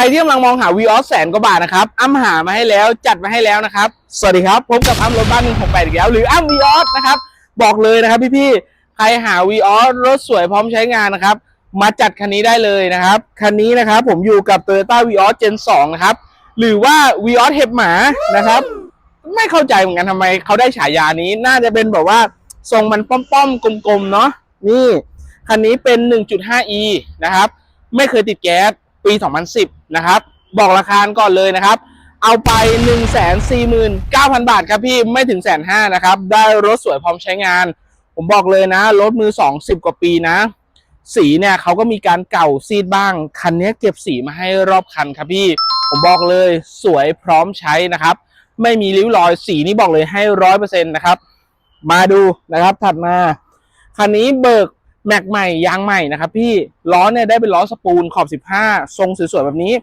ใครที่กำลังมองหาวีออสแสนกว่าบาทนะครับอ้ำหามาให้แล้วจัดมาให้แล้วนะครับ สวัสดีครับพบกับอ้ำรถบ้าน168อีกแล้ว หรืออ้ำวีออสนะครับ บอกเลยนะครับพี่ๆใครหาวีออสรถสวยพร้อมใช้งานนะครับ มาจัดคันนี้ได้เลยนะครับคันนี้นะครับผมอยู่กับ Toyota v ีออส Gen 2นะครับหรือว่า v ีออสเห็บหมานะครับ ไม่เข้าใจเหมือนกันทำไมเขาได้ฉายานี้น่าจะเป็นแบบว่าทรงมันป้อมๆกลมๆเนาะนี่คันนี้เป็น 1.5e นะครับ ไม่เคยติดแก๊ส ปี 2010 นะครับ บอกราคาก่อนเลยนะครับ เอาไป 149,000 บาทครับพี่ไม่ถึงแสนห้านะครับ ได้รถสวยพร้อมใช้งาน ผมบอกเลยนะ รถมือ 2 10 กว่าปีนะ สีเนี่ยเขาก็มีการเก่าซีดบ้าง คันนี้เก็บสีมาให้รอบคันครับพี่ ผมบอกเลยสวยพร้อมใช้นะครับ ไม่มีริ้วรอยสีนี่บอกเลยให้ร้อยเปอร์เซ็นต์นะครับ มาดูนะครับถัดมาคันนี้เบิก แม็กใหม่ยางใหม่นะครับพี่ล้อเนี่ยได้เป็นล้อสปูลขอบ 15 ทรงสวยๆแบบนี้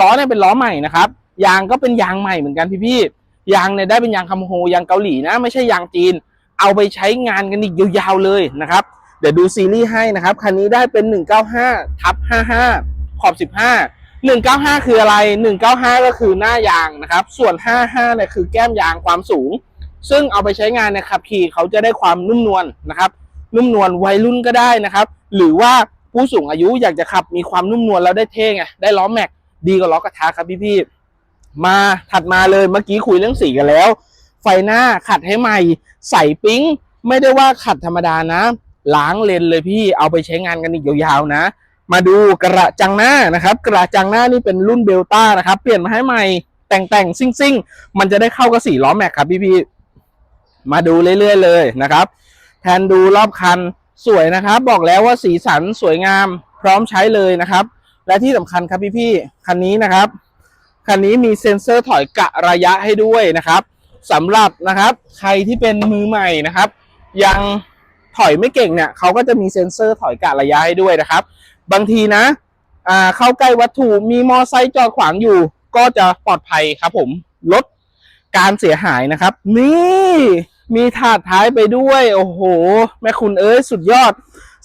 ล้อเนี่ยเป็นล้อใหม่นะครับยางก็เป็นยางใหม่เหมือนกันพี่ๆยางเนี่ยได้เป็นยางคัมโฮยางเกาหลีนะ ไม่ใช่ยางจีน เอาไปใช้งานกันอีกยาวๆเลยนะครับเดี๋ยวดูซีรีส์ให้นะครับคันนี้ได้เป็น 195ทับ55 ขอบ 15 195 คืออะไร 195 ก็คือหน้ายางนะครับ ส่วน 55เนี่ยคือแก้มยางความสูง ซึ่งเอาไปใช้งานในขับขี่เขาจะได้ความนุ่มนวลนะครับ นุ่มนวลวัยรุ่นก็ได้นะครับ หรือว่าผู้สูงอายุอยากจะขับมีความนุ่มนวลแล้วได้เท่ไงได้ล้อแม็กดีกว่าล้อกระทะครับพี่ๆมาถัดมาเลยเมื่อกี้คุยเรื่องสีกันแล้ว ไฟหน้าขัดให้ใหม่ ใส่ปิ๊งไม่ได้ว่าขัดธรรมดานะล้างเลนเลยพี่เอาไปใช้งานกันอีกยาวๆนะ มาดูกระจังหน้านะครับ กระจังหน้านี่เป็นรุ่นเบลต้านะครับ เปลี่ยนมาให้ใหม่แต่งแต่งๆซิ่งๆมันจะได้เข้ากับสีล้อแม็กครับพี่ๆมาดูเรื่อยๆเลยนะครับ แทนดูรอบคันสวยนะครับ บอกแล้วว่าสีสันสวยงามพร้อมใช้เลยนะครับ และที่สำคัญครับพี่ๆคันนี้นะครับคันนี้มีเซ็นเซอร์ถอยกะระยะให้ด้วยนะครับสำหรับนะครับใครที่เป็นมือใหม่นะครับ ยังถอยไม่เก่งเนี่ยเขาก็จะมีเซ็นเซอร์ถอยกะระยะให้ด้วยนะครับ บางทีนะอ่าเข้าใกล้วัตถุมีมอไซค์จอดขวางอยู่ ก็จะปลอดภัยครับผมลดการเสียหายนะครับ นี่ มีถาดท้ายไปด้วย โอ้โห แม่คุณเอ้ยสุดยอด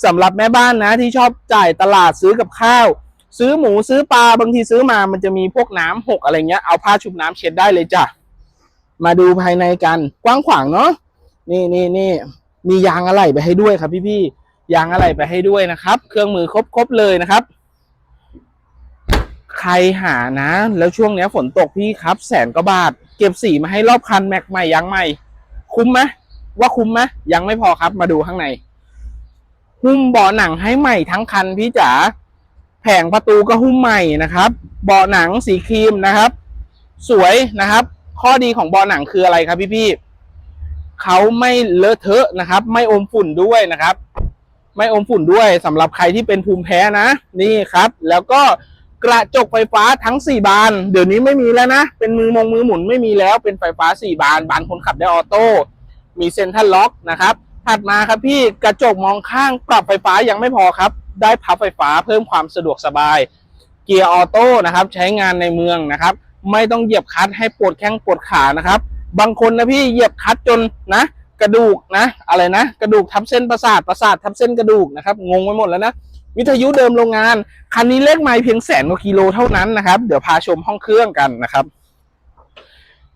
สำหรับแม่บ้านนะ ที่ชอบจ่ายตลาดซื้อกับข้าว ซื้อหมูซื้อปลาบางทีซื้อมามันจะมีพวกน้ำหกอะไรเงี้ยเอาผ้าชุบน้ำเช็ดได้เลยจ้ะมาดูภายในกันกว้างขวางเนาะนี่นี่นี่มียางอะไหล่ไปให้ด้วยครับ พี่พี่ยางอะไหล่ไปให้ด้วยนะครับ เครื่องมือครบครบเลยนะครับ ใครหานะ แล้วช่วงเนี้ยฝนตกพี่ครับ แสนกว่าบาท เก็บสีมาให้รอบคันแม็กใหม่ยางใหม่ คุ้มไหมว่าคุ้มไหมยังไม่พอครับมาดูข้างใน หุ้มเบาะหนังให้ใหม่ทั้งคันพี่จ๋าแผงประตูก็หุ้มใหม่นะครับ เบาะหนังสีครีมนะครับ สวยนะครับ ข้อดีของเบาะหนังคืออะไรครับพี่พี่เขาไม่เลอะเทอะนะครับ ไม่อมฝุ่นด้วยนะครับ ไม่อมฝุ่นด้วยสำหรับใครที่เป็นภูมิแพ้นะ นี่ครับ แล้วก็ กระจกไฟฟ้าทั้ง 4 บาน เดี๋ยวนี้ไม่มีแล้วนะ เป็นมือมงมือหมุนไม่มีแล้วเป็นไฟฟ้า 4 บาน บานคนขับได้ออโต้ มีเซ็นทรัลล็อกนะครับ ถัดมาครับพี่กระจกมองข้างปรับไฟฟ้ายังไม่พอครับ ได้พับไฟฟ้าเพิ่มความสะดวกสบาย เกียร์ออโต้นะครับใช้งานในเมืองนะครับ ไม่ต้องเหยียบคัตให้ปวดแข้งปวดขานะครับ บางคนนะพี่เหยียบคัตจนนะ กระดูกนะ อะไรนะ กระดูกทับเส้นประสาทประสาททับเส้นกระดูกนะครับงงไปหมดแล้วนะ วิทยุเดิมโรงงาน คันนี้เลขไมล์เพียงแสนกว่ากิโลเท่านั้นนะครับ เดี๋ยวพาชมห้องเครื่องกันนะครับ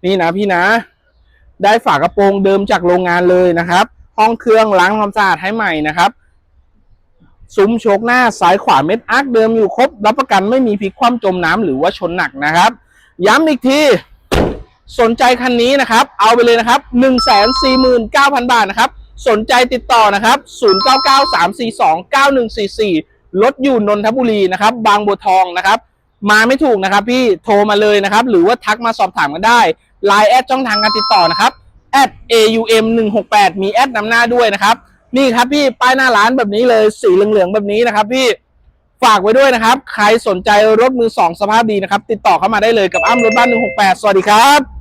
นี่นะพี่นะ ได้ฝากระโปรงเดิมจากโรงงานเลยนะครับ ห้องเครื่องล้างความสะอาดให้ใหม่นะครับซุ้มโชคหน้าซ้ายขวาเม็ดอาร์คเดิมอยู่ครบ รับประกันไม่มีพลิกคว่ำจมน้ำหรือว่าชนหนักนะครับ ย้ำอีกทีสนใจคันนี้นะครับ เอาไปเลยนะครับ 1 4 9 0 0 0 บาทนะครับ สนใจติดต่อนะครับ 0993429144 รถอยู่นนทบุรีนะครับ บางบัวทองนะครับ มาไม่ถูกนะครับ พี่โทรมาเลยนะครับ หรือว่าทักมาสอบถามกันได้ Line แอดช่องทางการติดต่อนะครับ @aum 1 6 8มีแอดนำหน้าด้วยนะครับ นี่ครับพี่ป้ายหน้าร้านแบบนี้เลยสีเหลืองๆแบบนี้นะครับ พี่ฝากไว้ด้วยนะครับ ใครสนใจรถมือสองสภาพดีนะครับ ติดต่อเข้ามาได้เลยกับอ้ำรถบ้าน 168 สวัสดีครับ